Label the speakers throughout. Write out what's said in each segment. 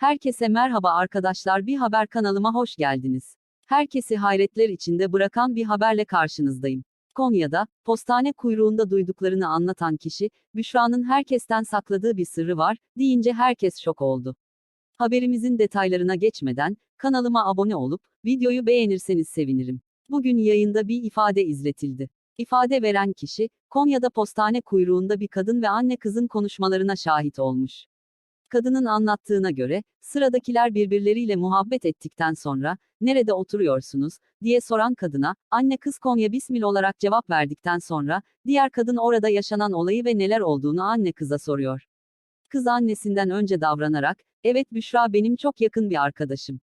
Speaker 1: Herkese merhaba arkadaşlar bir haber kanalıma hoş geldiniz. Herkesi hayretler içinde bırakan bir haberle karşınızdayım. Konya'da, postane kuyruğunda duyduklarını anlatan kişi, Büşra'nın herkesten sakladığı bir sırrı var, deyince herkes şok oldu. Haberimizin detaylarına geçmeden, kanalıma abone olup, videoyu beğenirseniz sevinirim. Bugün yayında bir ifade izletildi. İfade veren kişi, Konya'da postane kuyruğunda bir kadın ve anne kızın konuşmalarına şahit olmuş. Kadının anlattığına göre, sıradakiler birbirleriyle muhabbet ettikten sonra, nerede oturuyorsunuz, diye soran kadına, anne kız Konya Bismil olarak cevap verdikten sonra, diğer kadın orada yaşanan olayı ve neler olduğunu anne kıza soruyor. Kız annesinden önce davranarak, evet Büşra benim çok yakın bir arkadaşım.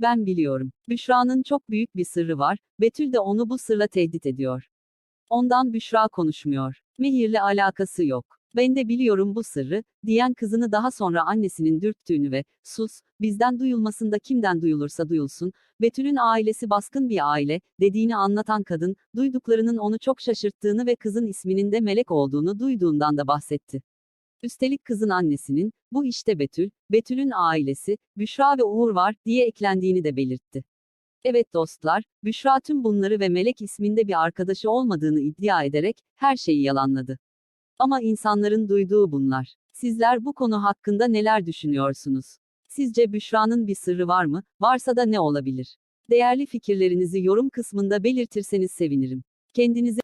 Speaker 1: Ben biliyorum. Büşra'nın çok büyük bir sırrı var, Betül de onu bu sırla tehdit ediyor. Ondan Büşra konuşmuyor. Mehir'le alakası yok. Ben de biliyorum bu sırrı, diyen kızını daha sonra annesinin dürttüğünü ve, sus, bizden duyulmasında kimden duyulursa duyulsun, Betül'ün ailesi baskın bir aile, dediğini anlatan kadın, duyduklarının onu çok şaşırttığını ve kızın isminin de Melek olduğunu duyduğundan da bahsetti. Üstelik kızın annesinin, bu işte Betül, Betül'ün ailesi, Büşra ve Uğur var, diye eklendiğini de belirtti. Evet dostlar, Büşra tüm bunları ve Melek isminde bir arkadaşı olmadığını iddia ederek, her şeyi yalanladı. Ama insanların duyduğu bunlar. Sizler bu konu hakkında neler düşünüyorsunuz? Sizce Büşra'nın bir sırrı var mı? Varsa da ne olabilir? Değerli fikirlerinizi yorum kısmında belirtirseniz sevinirim. Kendinize